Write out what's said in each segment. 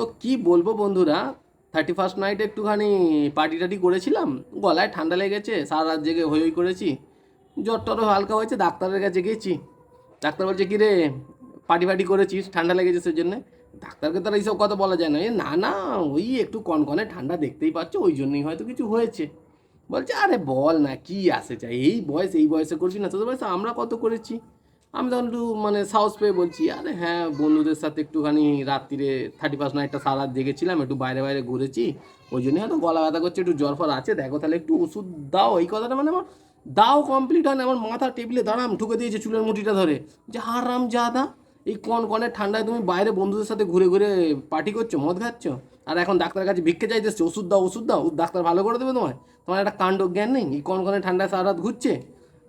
তো কি বলব বন্ধুরা থার্টি ফার্স্ট নাইট একটুখানি পার্টি টাটি করেছিলাম, গলায় ঠান্ডা লেগেছে সারা রাত জেগে হই হই করেছি জ্বর টরও হালকা হয়েছে, ডাক্তারের কাছে গেছি, ডাক্তার বলছে কি রে পার্টি ফার্টি করেছিস, ঠান্ডা লেগেছে সেজন্য? ডাক্তারকে তো আর এইসব কথা বলা যায় না, এ, না না, ওই একটু কনকনে ঠান্ডা দেখতেই পাচ্ছ, ওই জন্যই হয়তো কিছু হয়েছে। বলছে, আরে বল না, কি আসে চাই, এই বয়স, এই বয়সে করবি না, তোদের বয়সে আমরা কত করেছি? আমি তখন একটু মানে সাহস পেয়ে বলছি, আরে হ্যাঁ বন্ধুদের সাথে একটুখানি রাত্রিরে থার্টি ফার্স্ট নাইটটা সারা জেগেছিলাম একটু বাইরে বাইরে ঘুরেছি, ওই জন্যই হয়তো গলা ব্যথা করছে, একটু জ্বর ফর আছে, দেখো তাহলে একটু ওষুধ দাও। এই কথাটা মানে আমার দাও কমপ্লিট হয় না আমার মাথা টেবিলে, দাঁড়াম ঠুকে দিয়েছে চুলের মুঠিটা ধরে। যে হারাম জাদা, এই কন কনে ঠান্ডায় তুমি বাইরে বন্ধুদের সাথে ঘুরে ঘুরে পার্টি করছ, মদ খাচ্ছ? আর এখন ডাক্তারের কাছে ভিক্ষে চাইতেছে ওষুধ দাও ওষুধ দাও ডাক্তার ভালো করে দেবে তোমায়? তোমার একটা কাণ্ড জ্ঞান নেই? এই কন কনে ঠান্ডায় সারা রাত ঘুরছে?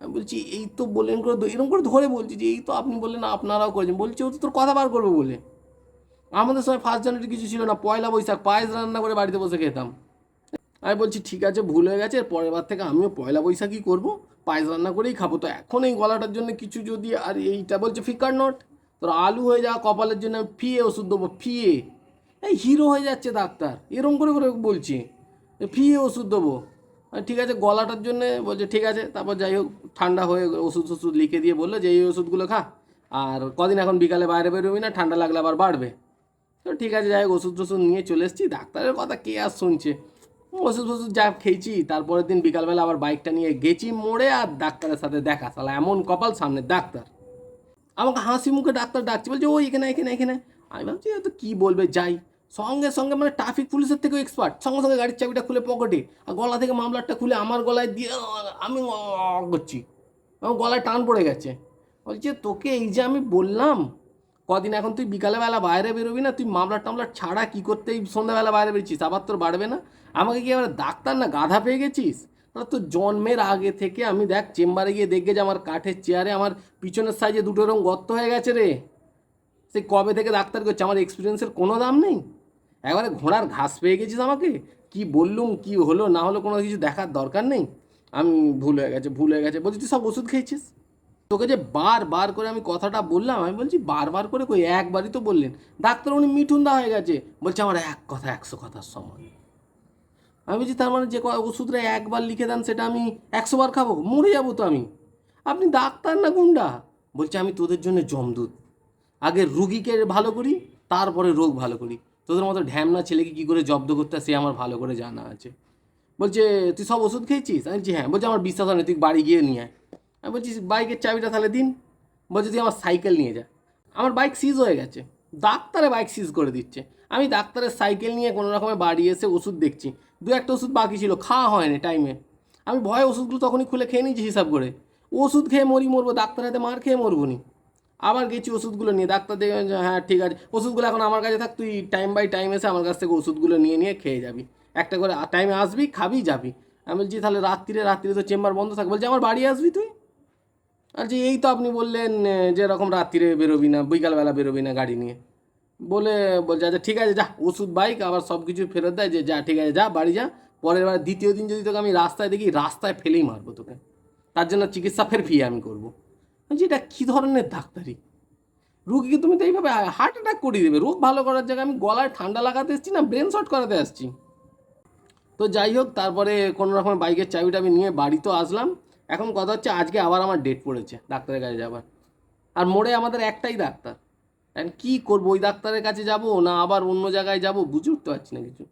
আমি বলছি, এই তো বললেন করে এরকম করে ধরে বলছি যে, এই তো আপনি বললেন, আপনারাও করেছেন। বলছি, ও তো তোর কথা বার করবে বলে। আমাদের সময় ফার্স্ট জানুয়ারি কিছু ছিল না। পয়লা বৈশাখ পায়েস রান্না করে বাড়িতে বসে খেতাম। আমি বলছি, ঠিক আছে, ভুল হয়ে গেছে। পরের বার থেকে আমিও পয়লা বৈশাখই করব। পায়েস রান্না করেই খাব। তো এখন এই গলাটার জন্য কিছু যদি আর এইটা বলছে ফিকার নট তোর আলু হয়ে যাওয়া কপালের জন্য আমি ফিয়ে ওষুধ দেবো, ফিয়ে। এই হিরো হয়ে যাচ্ছে ডাক্তার। এরম করে করে বলছি, ফিয়ে ওষুধ দেবো। ঠিক আছে, গলাটার জন্যে বলছে, ঠিক আছে, তারপর যাই হোক, ঠান্ডা হয়ে ওষুধ ওষুধ লিখে দিয়ে বলল যে, এই ওষুধগুলো খা, আর কদিন এখন বিকালে বাইরে বেরোবি না, ঠান্ডা লাগলে আবার বাড়বে। তো ঠিক আছে, যাই হোক, ওষুধ টষুধ নিয়ে চলে এসেছি, ডাক্তারের কথা কে আর শুনছে? ওষুধ ফষুধ যা খেয়েছি, তারপরের দিন বিকালবেলা আবার বাইকটা নিয়ে গেছি মোড়ে আর ডাক্তারের সাথে দেখা তাহলে এমন কপাল সামনে ডাক্তার। আমাকে হাসি মুখে ডাক্তার ডাকছে, বলছে ও এখানে এখানে এখানে। আমি ভাবছি, এ তো কী বলবে, যাই। সঙ্গে সঙ্গে মানে ট্রাফিক পুলিশের থেকেও এক্সপার্ট সঙ্গে সঙ্গে গাড়ির চাবিটা খুলে পকেটে আর গলা থেকে মামলারটা খুলে আমার গলায় দিয়ে আমি করছি। আমার গলায় টান পড়ে গেছে। বলছে, তোকে এই যে আমি বললাম, কদিন এখন তুই বিকালবেলা বাইরে বেরোবি না, তুই মামলার টামলার ছাড়া কী করতে সন্ধ্যাবেলা বাইরে বেরোচ্ছিস? আবার তোর বাড়বে না? আমাকে কি আবার ডাক্তার না গাধা পেয়ে গেছিস? তাহলে তো জন্মের আগে থেকে আমি দেখ, চেম্বারে গিয়ে দেখবে যে আমার কাঠের চেয়ারে আমার পিছনের সাইজে দুটো রকম গর্ত হয়ে গেছে রে। সেই কবে থেকে ডাক্তার করছে? আমার এক্সপিরিয়েন্সের কোনো দাম নেই? একবারে ঘোড়ার ঘাস পেয়ে গেছিস আমাকে? কি বললুম, কি হলো, না হলো কোনো কিছু দেখার দরকার নেই? আমি ভুল হয়ে গেছে, ভুল হয়ে গেছে। বলছি, তুই সব ওষুধ খেয়েছিস? তোকে যে বার বার করে আমি কথাটা বললাম, আমি বলছি বারবার করে কই? একবারই তো বললেন। ডাক্তার উনি মিঠুন দা হয়ে গেছে। বলছে, আমার এক কথা, একশো কথার সমান আমি বলছি, তার মানে যে ওষুধটা একবার লিখে দেন, সেটা আমি একশো বার খাব? মরে যাব তো আমি। আপনি ডাক্তার না গুন্ডা? বলছে, আমি তোদের জন্য জমদূত। আগে রুগীকে ভালো করি, তারপরে রোগ ভালো করি। তোদের মতো ঢ্যামনা ছেলেকে কী করে জব্দ করতে সে আমার ভালো করে জানা আছে। বলছে, তুই সব ওষুধ খেয়েছিস? আমি বলছি হ্যাঁ। বলছে, আমার বিশ্বাস হয় তুই বাড়ি গিয়ে নিয়ে আয়। আমি বলছি, বাইকের চাবিটা তাহলে দিন। বলছে, তুই আমার সাইকেল নিয়ে যা। আমার বাইক সিজ হয়ে গেছে। ডাক্তারে বাইক সিজ করে দিচ্ছে। আমি ডাক্তারের সাইকেল নিয়ে কোনো রকমের বাড়ি এসে ওষুধ দেখছি। দু একটা ওষুধ বাকি ছিল, খাওয়া হয়নি টাইমে আমি ভয়ে ওষুধগুলো তখনই খুলে খেয়ে নিয়েছি হিসাব করে। ওষুধ খেয়ে মরি মরবো ডাক্তার হাতে মার খেয়ে মরবো নি। আবার গেছি ওষুধগুলো নিয়ে, ডাক্তার দেখে হ্যাঁ ঠিক আছে। ওষুধগুলো এখন আমার কাছে থাক, তুই টাইম বাই টাইম এসে আমার কাছ থেকে ওষুধগুলো নিয়ে নিয়ে খেয়ে যাবি। একটা করে টাইমে আসবি, খাবি, যাবি। আমি বলছি, তাহলে রাত্রিরে রাত্রিরে তো চেম্বার বন্ধ থাকবে বলছি, আমার বাড়ি আসবি তুই? আর যে, এই তো আপনি বললেন যে এরকম রাত্রিরে বেরোবি না, বিকালবেলা বেরোবি না গাড়ি নিয়ে। বলে, বলছে আচ্ছা ঠিক আছে, যা, ওষুধ বাইক আবার সব কিছু ফেরত দেয় যে, যা, ঠিক আছে, যা, বাড়ি যা। পরের বার, দ্বিতীয় দিন যদি তোকে আমি রাস্তায় দেখি, রাস্তায় ফেলেই মারবো তোকে। তার জন্য চিকিৎসা ফের ফিয়ে আমি করব। বলছি, এটা কী ধরনের ডাক্তারি? রুগীকে তুমি তো এইভাবে হার্ট অ্যাটাক করিয়ে দেবে। রোগ ভালো করার জায়গায় আমি গলায় ঠান্ডা লাগাতে এসেছি না ব্রেন শট করাতে আসছি। তো যাই হোক, তারপরে কোনো রকম বাইকের চাবিটা আমি নিয়ে বাড়ি তো আসলাম। এখন কথা হচ্ছে, আজকে আবার আমার ডেট পড়েছে ডাক্তারের কাছে যাবার। আর মোড়ে আমাদের একটাই ডাক্তার। এখন কী করব, ওই ডাক্তারের কাছে যাব না আবার অন্য জায়গায় যাব? বুঝে উঠতে পারছি না কিছু।